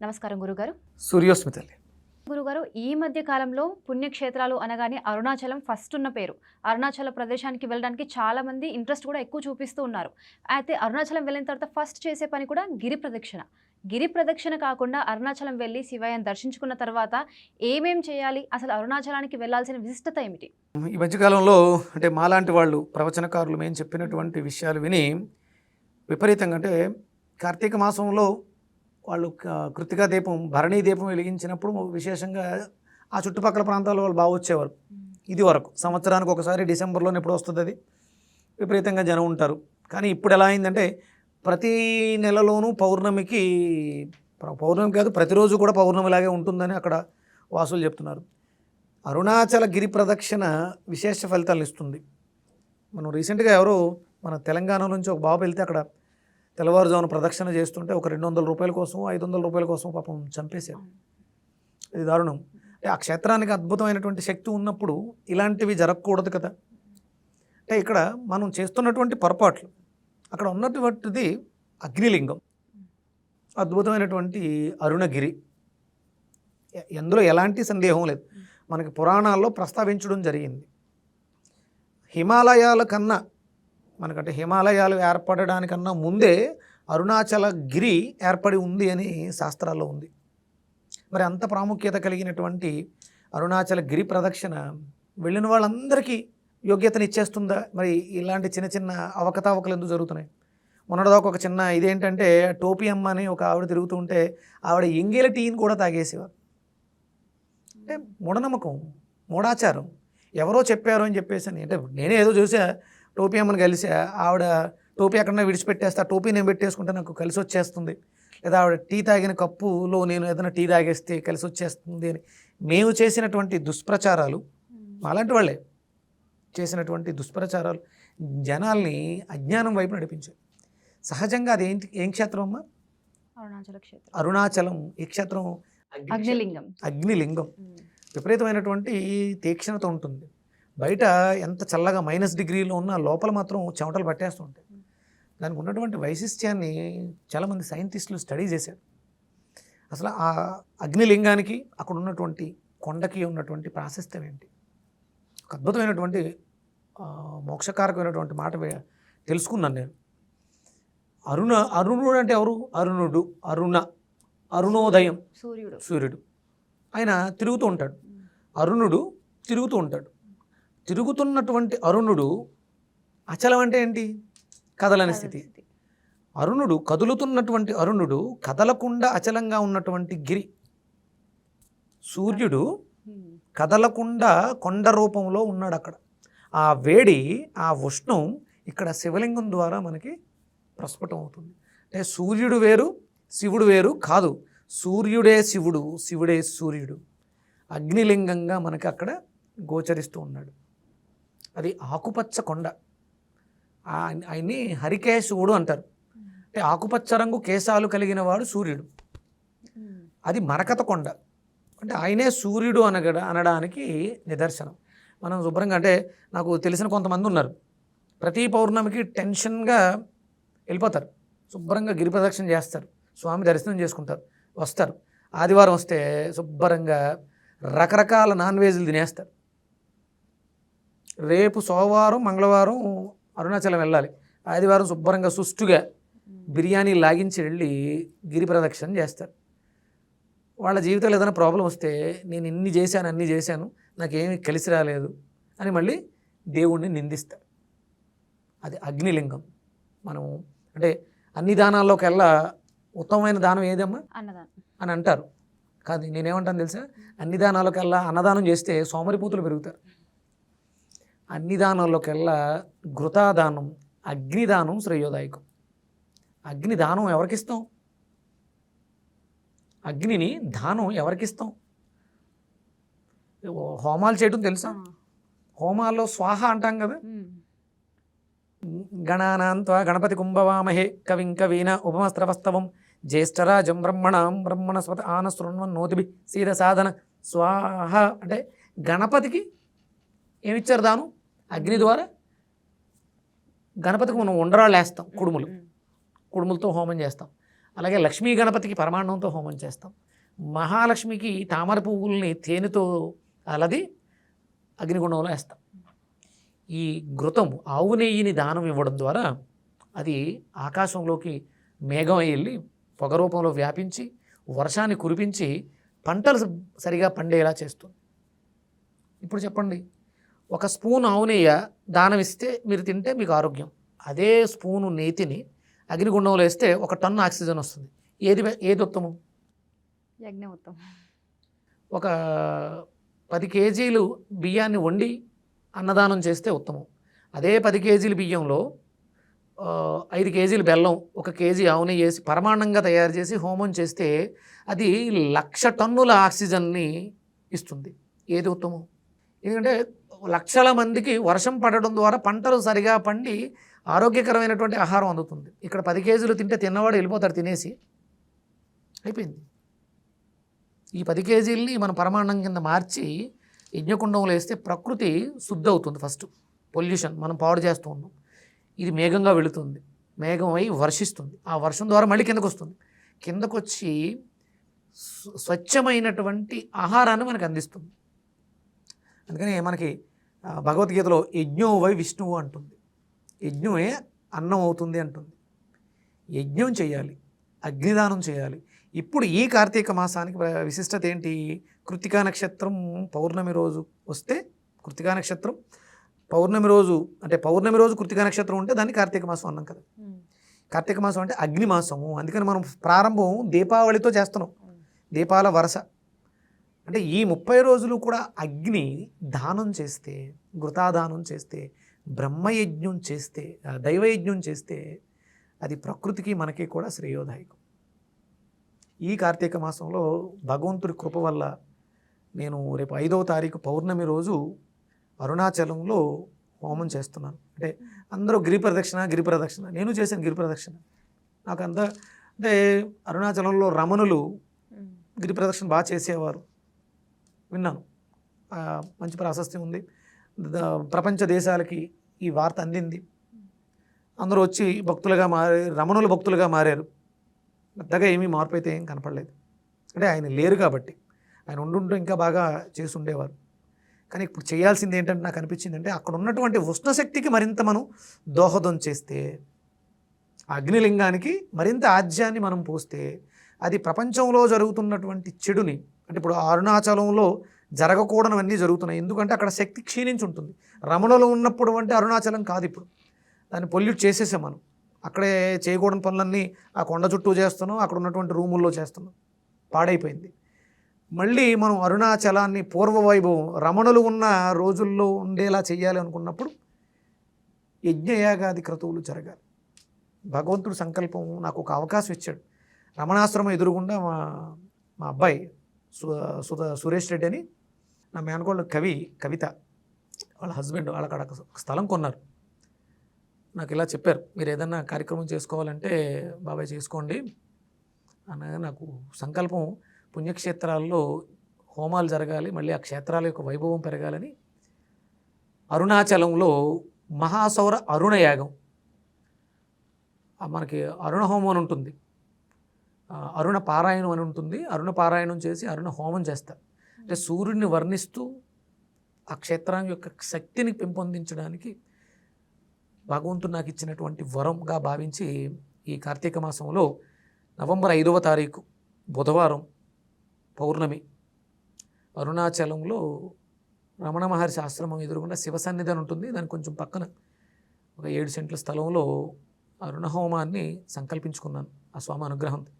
నమస్కారం గురుగారు. సూర్యోస్మి తల్లి. గురుగారు ఈ మధ్య కాలంలో పుణ్యక్షేత్రాలు అనగానే అరుణాచలం ఫస్ట్ ఉన్న పేరు. అరుణాచల ప్రదేశానికి వెళ్ళడానికి చాలా మంది ఇంట్రెస్ట్ కూడా ఎక్కువ చూపిస్తూ ఉన్నారు. అయితే అరుణాచలం వెళ్ళిన తర్వాత ఫస్ట్ చేసే పని కూడా గిరి ప్రదక్షిణ. గిరి ప్రదక్షిణ కాకుండా అరుణాచలం వెళ్ళి శివయ్యను దర్శించుకున్న తర్వాత ఏమేం చేయాలి? అసలు అరుణాచలానికి వెళ్ళాల్సిన విశిష్టత ఏమిటి? ఈ మధ్యకాలంలో అంటే మాలాంటి వాళ్ళు ప్రవచనకారులు మేము చెప్పినటువంటి విషయాలు విని విపరీతంగా అంటే కార్తీక మాసంలో వాళ్ళు కృతికా దీపం భరణీ దీపం వెలిగించినప్పుడు విశేషంగా ఆ చుట్టుపక్కల ప్రాంతాల వాళ్ళు బాగా వచ్చేవారు. ఇది వరకు. సంవత్సరానికి ఒకసారి డిసెంబర్లోనే ఎప్పుడు వస్తుంది అది విపరీతంగా జనం ఉంటారు. కానీ ఇప్పుడు ఎలా అయిందంటే ప్రతి నెలలోనూ పౌర్ణమికి పౌర్ణమి కాదు ప్రతిరోజు కూడా పౌర్ణమిలాగే ఉంటుందని అక్కడ వాసులు చెప్తున్నారు. అరుణాచల గిరి ప్రదక్షిణ విశేష ఫలితాలు ఇస్తుంది. మనం రీసెంట్గా ఎవరో మన తెలంగాణ నుంచి ఒక బాబు వెళ్తే అక్కడ తెల్లవారుజామున ప్రదక్షిణ చేస్తుంటే ఒక రెండు వందల రూపాయల కోసం ఐదు వందల రూపాయల కోసం పాపం చంపేశారు. ఇది దారుణం. అంటే ఆ క్షేత్రానికి అద్భుతమైనటువంటి శక్తి ఉన్నప్పుడు ఇలాంటివి జరగకూడదు కదా. అంటే ఇక్కడ మనం చేస్తున్నటువంటి పొరపాట్లు అక్కడ ఉన్నటువంటిది అగ్నిలింగం. అద్భుతమైనటువంటి అరుణగిరి. ఎందులో ఎలాంటి సందేహం లేదు. మనకి పురాణాల్లో ప్రస్తావించడం జరిగింది. హిమాలయాల కన్నా మనకంటే హిమాలయాలు ఏర్పడడానికన్నా ముందే అరుణాచల గిరి ఏర్పడి ఉంది అని శాస్త్రాల్లో ఉంది. మరి అంత ప్రాముఖ్యత కలిగినటువంటి అరుణాచల గిరి ప్రదక్షిణ వెళ్ళిన వాళ్ళందరికీ యోగ్యతను ఇచ్చేస్తుందా మరి ఇలాంటి చిన్న చిన్న అవకతవకలు ఎందుకు జరుగుతున్నాయి? మొన్నటిదాకా ఒక చిన్న ఇదేంటంటే టోపీ అమ్మ అని ఒక ఆవిడ తిరుగుతూ ఉంటే ఆవిడ ఎంగేల టీని కూడా తాగేసేవారు. అంటే మూఢనమ్మకం మూఢాచారం. ఎవరో చెప్పారు అని చెప్పేసి అని అంటే నేనే ఏదో చూసా టోపీ అమ్మని కలిసా ఆవిడ టోపీ ఎక్కడన్నా విడిచిపెట్టేస్తే ఆ టోపీ నేను పెట్టేసుకుంటే నాకు కలిసి వచ్చేస్తుంది. లేదా ఆవిడ టీ తాగిన కప్పులో నేను ఏదైనా టీ తాగేస్తే కలిసి వచ్చేస్తుంది అని. మేము చేసినటువంటి దుష్ప్రచారాలు అలాంటి వాళ్ళే చేసినటువంటి దుష్ప్రచారాలు జనాల్ని అజ్ఞానం వైపు నడిపించాయి. సహజంగా అది ఏంటి ఏం క్షేత్రం అమ్మా? అరుణాచల క్షేత్రం. అరుణాచలం అగ్ని క్షేత్రం. అగ్నిలింగం. అగ్నిలింగం. విపరీతమైనటువంటి తీక్షణత ఉంటుంది. బయట ఎంత చల్లగా మైనస్ డిగ్రీలో ఉన్న లోపల మాత్రం చెమటలు పట్టేస్తుంటాయి దానికి ఉన్నటువంటి వైశిష్ట్యాన్ని చాలామంది సైంటిస్టులు స్టడీ చేశారు. అసలు ఆ అగ్నిలింగానికి అక్కడ ఉన్నటువంటి కొండకి ఉన్నటువంటి ప్రాశస్త్యం ఏంటి? ఒక అద్భుతమైనటువంటి మోక్షకారకమైనటువంటి మాట తెలుసుకున్నాను నేను. అరుణ అరుణుడు అంటే ఎవరు? అరుణుడు అరుణ అరుణోదయం. సూర్యుడు. సూర్యుడు. ఆయన తిరుగుతూ ఉంటాడు. అరుణుడు తిరుగుతూ ఉంటాడు. తిరుగుతున్నటువంటి అరుణుడు అచలం అంటే ఏంటి? కదలని స్థితి. అరుణుడు కదులుతున్నటువంటి అరుణుడు కదలకుండా అచలంగా ఉన్నటువంటి గిరి. సూర్యుడు. కదలకుండా కొండ రూపంలో ఉన్నాడు అక్కడ ఆ వేడి ఆ ఉష్ణం ఇక్కడ శివలింగం ద్వారా మనకి ప్రస్ఫుటం అవుతుంది. అంటే సూర్యుడు వేరు శివుడు వేరు కాదు. సూర్యుడే శివుడు శివుడే సూర్యుడు. అగ్నిలింగంగా మనకి అక్కడ గోచరిస్తూ ఉన్నాడు. అది ఆకుపచ్చ కొండ. ఆయన్ని హరికేశవుడు అంటారు. అంటే ఆకుపచ్చ రంగు కేశాలు కలిగిన వాడు సూర్యుడు. అది మరకత కొండ. అంటే ఆయనే సూర్యుడు అనగడ అనడానికి నిదర్శనం. మనం శుభ్రంగా అంటే నాకు తెలిసిన కొంతమంది ఉన్నారు. ప్రతి పౌర్ణమికి టెన్షన్గా వెళ్ళిపోతారు. శుభ్రంగా గిరి ప్రదక్షిణ చేస్తారు. స్వామి దర్శనం చేసుకుంటారు. వస్తారు. ఆదివారం వస్తే శుభ్రంగా రకరకాల నాన్ వెజ్లు తినేస్తారు. రేపు సోమవారం మంగళవారం అరుణాచలం వెళ్ళాలి. ఆదివారం శుభ్రంగా సుష్టుగా బిర్యానీ లాగించి వెళ్ళి గిరి ప్రదక్షిణ చేస్తారు. వాళ్ళ జీవితంలో ఏదైనా ప్రాబ్లం వస్తే నేను ఇన్ని చేశాను అన్ని చేశాను నాకేమీ కలిసి రాలేదు అని మళ్ళీ దేవుణ్ణి నిందిస్తారు. అది అగ్నిలింగం. మనం అంటే అన్ని దానాల్లోకెల్లా ఉత్తమమైన దానం ఏదమ్మా? అన్నదానం. అని అంటారు. కాదు నేనేమంటాను తెలుసా? అన్ని దానాలకల్లా అన్నదానం చేస్తే సోమరిపూతులు పెరుగుతారు. అన్ని దానాల్లోకెల్లా ఘృతాదానం అగ్నిదానం శ్రేయోదాయకం. అగ్నిదానం ఎవరికిస్తాం? అగ్నిని దానం ఎవరికిస్తాం? హోమాలు చేయడం తెలుసా. హోమాల్లో స్వాహ అంటాం కదా. గణానాంత్వా గణపతి కుంభవామహే కవిం కవీన ఉపమస్త్రవస్తవం జ్యేష్ఠరాజం బ్రహ్మణాం బ్రహ్మణస్వత ఆన శృణ్వన్ నోతిభి సీద సాధన. స్వాహ అంటే గణపతికి ఏమిచ్చారు దాను? అగ్ని ద్వారా గణపతికి మనం ఉండరాళ్ళు వేస్తాం కుడుములు. కుడుములతో హోమం చేస్తాం. అలాగే లక్ష్మీ గణపతికి పరమాన్నంతో హోమం చేస్తాం. మహాలక్ష్మికి తామర పువ్వుల్ని తేనెతో అలది అగ్నిగుండంలో వేస్తాం. ఈ ఘృతం ఆవు నెయ్యిని దానం ఇవ్వడం ద్వారా అది ఆకాశంలోకి మేఘం వెళ్ళి పొగ రూపంలో వ్యాపించి వర్షాన్ని కురిపించి పంటలు సరిగా పండేలా చేస్తుంది. ఇప్పుడు చెప్పండి ఒక స్పూన్ ఆవు నెయ్య దానం ఇస్తే మీరు తింటే మీకు ఆరోగ్యం. అదే స్పూను నేతిని అగ్నిగుండంలో వేస్తే ఒక టన్ను ఆక్సిజన్ వస్తుంది. ఏది ఏది ఉత్తమం? యజ్ఞం ఉత్తమం ఒక పది కేజీలు బియ్యాన్ని వండి అన్నదానం చేస్తే ఉత్తమం. అదే పది కేజీల బియ్యంలో ఐదు కేజీలు బెల్లం ఒక కేజీ ఆవుని వేసి పరమాణంగా తయారు చేసి హోమం చేస్తే అది లక్ష టన్నుల ఆక్సిజన్ని ఇస్తుంది. ఏది ఉత్తమం? ఎందుకంటే లక్షల మందికి వర్షం పడడం ద్వారా పంటలు సరిగా పండి ఆరోగ్యకరమైనటువంటి ఆహారం అందుతుంది. ఇక్కడ పది కేజీలు తింటే తిన్నవాడు వెళ్ళిపోతాడు తినేసి. అయిపోయింది. ఈ పది కేజీలని మనం పరమాన్నం కింద మార్చి యజ్ఞకుండంలో వేస్తే ప్రకృతి శుద్ధి అవుతుంది ఫస్ట్. పొల్యూషన్ మనం పాడు చేస్తూ ఉన్నాం. ఇది మేఘంగా వెళుతుంది. మేఘం అయి వర్షిస్తుంది. ఆ వర్షం ద్వారా మళ్ళీ కిందకు వస్తుంది. కిందకొచ్చి స్వచ్ఛమైనటువంటి ఆహారాన్ని మనకు అందిస్తుంది. అందుకని మనకి భగవద్గీతలో యజ్ఞో వై విష్ణువు అంటుంది. యజ్ఞమే అన్నం అవుతుంది అంటుంది. యజ్ఞం చేయాలి అగ్నిదానం చేయాలి. ఇప్పుడు ఈ కార్తీక మాసానికి విశిష్టత ఏంటి? కృతికా నక్షత్రం పౌర్ణమి రోజు వస్తే కృతికా నక్షత్రం పౌర్ణమి రోజు అంటే పౌర్ణమి రోజు కృతికా నక్షత్రం ఉంటే దాన్ని కార్తీక మాసం అన్నాం కదా. కార్తీక మాసం అంటే అగ్ని మాసము అందుకని మనం ప్రారంభం దీపావళితో చేస్తున్నాం. దీపాల వరస. అంటే ఈ ముప్పై రోజులు కూడా అగ్ని దానం చేస్తే ఘృతాదానం చేస్తే బ్రహ్మయజ్ఞం చేస్తే దైవయజ్ఞం చేస్తే అది ప్రకృతికి మనకి కూడా శ్రేయోదాయకం. ఈ కార్తీక మాసంలో భగవంతుడి కృప వల్ల నేను రేపు ఐదవ తారీఖు పౌర్ణమి రోజు అరుణాచలంలో హోమం చేస్తున్నాను. అంటే అందరూ గిరి ప్రదక్షిణ గిరి ప్రదక్షిణ. నేను చేశాను గిరి ప్రదక్షిణ. నాకు అంత అంటే అరుణాచలంలో రమణులు గిరి ప్రదక్షిణ బాగా చేసేవారు. విన్నాను. మంచి ప్రాశస్త్యం ఉంది. ప్రపంచ దేశాలకి ఈ వార్త అందింది. అందరూ వచ్చి భక్తులుగా మారి రమణుల భక్తులుగా మారారు. పెద్దగా ఏమీ మార్పు అయితే ఏం కనపడలేదు. అంటే ఆయన లేరు కాబట్టి. ఆయన ఉండుంటూ ఇంకా బాగా చేసి ఉండేవారు కానీ ఇప్పుడు చేయాల్సింది ఏంటంటే నాకు అనిపించింది అంటే అక్కడ ఉన్నటువంటి ఉష్ణశక్తికి మరింత మనం దోహదం చేస్తే అగ్నిలింగానికి మరింత ఆజ్యాన్ని మనం పోస్తే అది ప్రపంచంలో జరుగుతున్నటువంటి చెడుని అంటే ఇప్పుడు అరుణాచలంలో జరగకూడనివన్నీ జరుగుతున్నాయి. ఎందుకంటే అక్కడ శక్తి క్షీణించి ఉంటుంది రమణలో ఉన్నప్పుడు అంటే అరుణాచలం కాదు ఇప్పుడు. దాన్ని పొల్యూట్ చేసేసాం మనం. అక్కడే చేయకూడని పనులన్నీ ఆ కొండ చుట్టూ చేస్తున్నాం అక్కడ ఉన్నటువంటి రూముల్లో చేస్తున్నాం. పాడైపోయింది. మళ్ళీ మనం అరుణాచలాన్ని పూర్వ వైభవం రమణులు ఉన్న రోజుల్లో ఉండేలా చేయాలి అనుకున్నప్పుడు యజ్ఞయాగాది క్రతువులు జరగాలి. భగవంతుడు సంకల్పం నాకు ఒక అవకాశం ఇచ్చాడు. రమణాశ్రమం ఎదురుగుండా మా మా అబ్బాయి సుధ సురేష్ రెడ్డి అని నా మేనకోళ్ళు కవి కవిత. వాళ్ళ హస్బెండ్ వాళ్ళ అక్కడ స్థలం కొన్నారు. నాకు ఇలా చెప్పారు మీరు ఏదన్నా కార్యక్రమం చేసుకోవాలంటే బాబాయ్ చేసుకోండి. అనగా నాకు సంకల్పం పుణ్యక్షేత్రాల్లో హోమాలు జరగాలి మళ్ళీ ఆ క్షేత్రాల యొక్క వైభవం పెరగాలని. అరుణాచలంలో మహాసౌర అరుణ యాగం. మనకి అరుణ హోమం అని ఉంటుంది. అరుణ పారాయణం అని ఉంటుంది. అరుణ పారాయణం చేసి అరుణ హోమం చేస్తారు. అంటే సూర్యుడిని వర్ణిస్తూ ఆ క్షేత్రం యొక్క శక్తిని పెంపొందించడానికి భగవంతుడు నాకు ఇచ్చినటువంటి వరంగా భావించి ఈ కార్తీక మాసంలో నవంబర్ ఐదవ తారీఖు బుధవారం పౌర్ణమి అరుణాచలంలో రమణ మహర్షి ఆశ్రమం ఎదురుకుండా శివ సన్నిధి అని ఉంటుంది. దాని కొంచెం పక్కన ఒక ఏడు సెంట్ల స్థలంలో అరుణ హోమాన్ని సంకల్పించుకున్నాను. ఆ స్వామి అనుగ్రహంతో.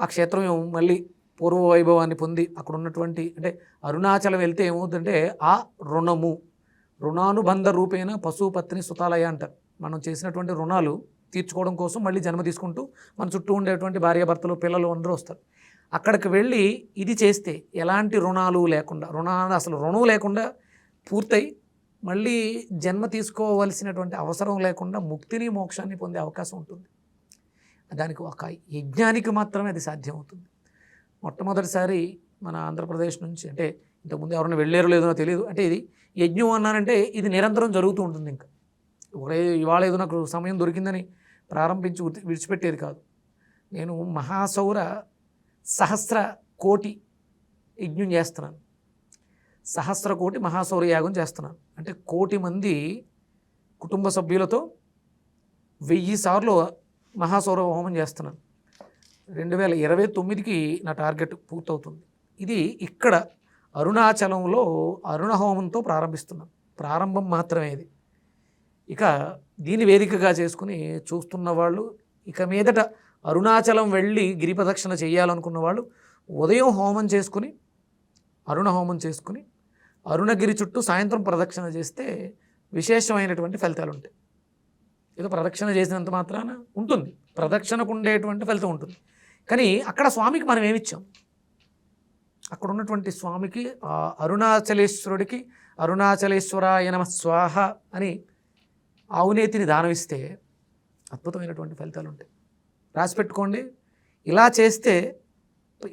ఆ క్షేత్రం మళ్ళీ పూర్వ వైభవాన్ని పొంది అక్కడ ఉన్నటువంటి అంటే అరుణాచలం వెళ్తే ఏమవుతుందంటే ఆ రుణము రుణానుబంధ రూపేణ పశుపత్ని సుతాలయ అంటారు మనం చేసినటువంటి రుణాలు తీర్చుకోవడం కోసం మళ్ళీ జన్మ తీసుకుంటూ మన చుట్టూ ఉండేటువంటి భార్యాభర్తలు పిల్లలు అందరూ వస్తారు. అక్కడికి వెళ్ళి ఇది చేస్తే ఎలాంటి రుణాలు లేకుండా రుణాలు అసలు రుణం లేకుండా పూర్తయి మళ్ళీ జన్మ తీసుకోవలసినటువంటి అవసరం లేకుండా ముక్తిని మోక్షాన్ని పొందే అవకాశం ఉంటుంది. దానికి ఒక యజ్ఞానికి మాత్రమే అది సాధ్యమవుతుంది. మొట్టమొదటిసారి మన ఆంధ్రప్రదేశ్ నుంచి అంటే ఇంతకుముందు ఎవరైనా వెళ్ళారో లేదో తెలియదు అంటే ఇది యజ్ఞం అన్నానంటే ఇది నిరంతరం జరుగుతూ ఉంటుంది ఇంకా. ఒకడే ఇవాళ ఏదో నాకు సమయం దొరికిందని ప్రారంభించి విడిచిపెట్టేది కాదు. నేను మహాసౌర సహస్ర కోటి యజ్ఞం చేస్తున్నాను. సహస్ర కోటి మహాసౌర యాగం చేస్తున్నాను. అంటే కోటి మంది కుటుంబ సభ్యులతో వెయ్యి సార్లు మహాసౌర హోమం చేస్తున్నాను. రెండు వేల ఇరవై తొమ్మిదికి నా టార్గెట్ పూర్తవుతుంది. ఇది ఇక్కడ అరుణాచలంలో అరుణ హోమంతో ప్రారంభిస్తున్నాను. ప్రారంభం మాత్రమే ఇది. ఇక దీని వేదికగా చేసుకుని చూస్తున్న వాళ్ళు ఇక మీదట అరుణాచలం వెళ్ళి గిరి ప్రదక్షిణ చేయాలనుకున్న వాళ్ళు ఉదయం హోమం చేసుకుని అరుణ హోమం చేసుకుని అరుణగిరి చుట్టూ సాయంత్రం ప్రదక్షిణ చేస్తే విశేషమైనటువంటి ఫలితాలు ఉంటాయి ఏదో ప్రదక్షిణ చేసినంత మాత్రాన ఉంటుంది. ప్రదక్షిణకు ఉండేటువంటి ఫలితం ఉంటుంది. కానీ అక్కడ స్వామికి మనం ఏమిచ్చాం అక్కడ ఉన్నటువంటి స్వామికి అరుణాచలేశ్వరుడికి అరుణాచలేశ్వరాయ నమ స్వాహ అని ఆవునేతిని దానమిస్తే అద్భుతమైనటువంటి ఫలితాలు ఉంటాయి. రాసి పెట్టుకోండి. ఇలా చేస్తే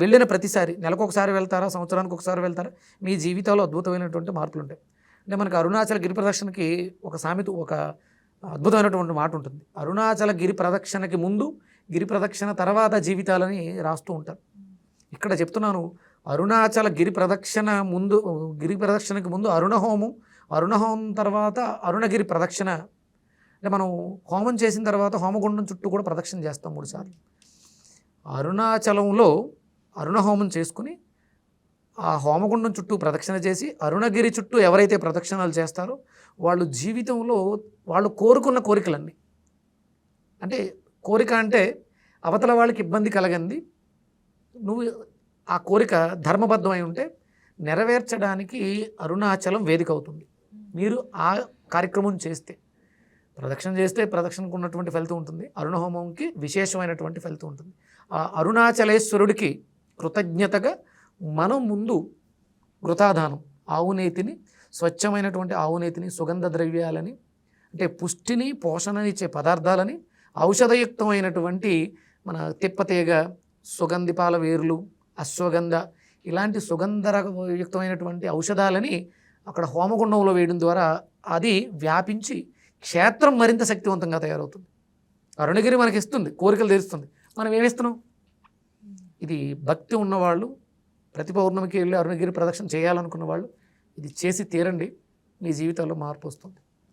వెళ్ళిన ప్రతిసారి నెలకు ఒకసారి వెళ్తారా సంవత్సరానికి ఒకసారి వెళ్తారా మీ జీవితంలో అద్భుతమైనటువంటి మార్పులు ఉంటాయి అంటే మనకు అరుణాచల గిరి ప్రదక్షిణకి ఒక సామెత ఒక అద్భుతమైనటువంటి మాట ఉంటుంది. అరుణాచల గిరి ప్రదక్షిణకి ముందు గిరి ప్రదక్షిణ తర్వాత జీవితాలని రాస్తూ ఉంటారు. ఇక్కడ చెప్తున్నాను అరుణాచల గిరి ప్రదక్షిణ ముందు గిరి ప్రదక్షిణకి ముందు అరుణహోమం అరుణహోమం తర్వాత అరుణగిరి ప్రదక్షిణ. అంటే మనం హోమం చేసిన తర్వాత హోమగుండం చుట్టూ కూడా ప్రదక్షిణ చేస్తాం మూడు సార్లు అరుణాచలంలో అరుణహోమం చేసుకుని ఆ హోమగుండం చుట్టూ ప్రదక్షిణ చేసి అరుణగిరి చుట్టూ ఎవరైతే ప్రదక్షిణలు చేస్తారో వాళ్ళు జీవితంలో వాళ్ళు కోరుకున్న కోరికలన్నీ. అంటే కోరిక అంటే అవతల వాళ్ళకి ఇబ్బంది కలగంది. నువ్వు ఆ కోరిక ధర్మబద్ధమై ఉంటే నెరవేర్చడానికి అరుణాచలం వేదిక అవుతుంది మీరు ఆ కార్యక్రమం చేస్తే ప్రదక్షిణ చేస్తే ప్రదక్షిణకు ఉన్నటువంటి ఫలితం ఉంటుంది. అరుణ హోమంకి విశేషమైనటువంటి ఫలితం ఉంటుంది. ఆ అరుణాచలేశ్వరుడికి కృతజ్ఞతగా మనం ముందు ఘృతాధానం ఆవునేతిని స్వచ్ఛమైనటువంటి ఆవునేతిని సుగంధ ద్రవ్యాలని అంటే పుష్టిని పోషణనిచ్చే పదార్థాలని ఔషధయుక్తమైనటువంటి మన తిప్పతీగ సుగంధిపాల వేర్లు అశ్వగంధ ఇలాంటి సుగంధయుక్తమైనటువంటి ఔషధాలని అక్కడ హోమగుండంలో వేయడం ద్వారా అది వ్యాపించి క్షేత్రం మరింత శక్తివంతంగా తయారవుతుంది. అరుణగిరి మనకి ఇస్తుంది కోరికలు తీరుస్తుంది. మనం ఏమిస్తున్నాం ఇది భక్తి ఉన్నవాళ్ళు ప్రతి పౌర్ణమికి వెళ్ళి అరుణగిరి ప్రదక్షిణ చేయాలనుకున్న వాళ్ళు ఇది చేసి తీరండి. మీ జీవితంలో మార్పు వస్తుంది.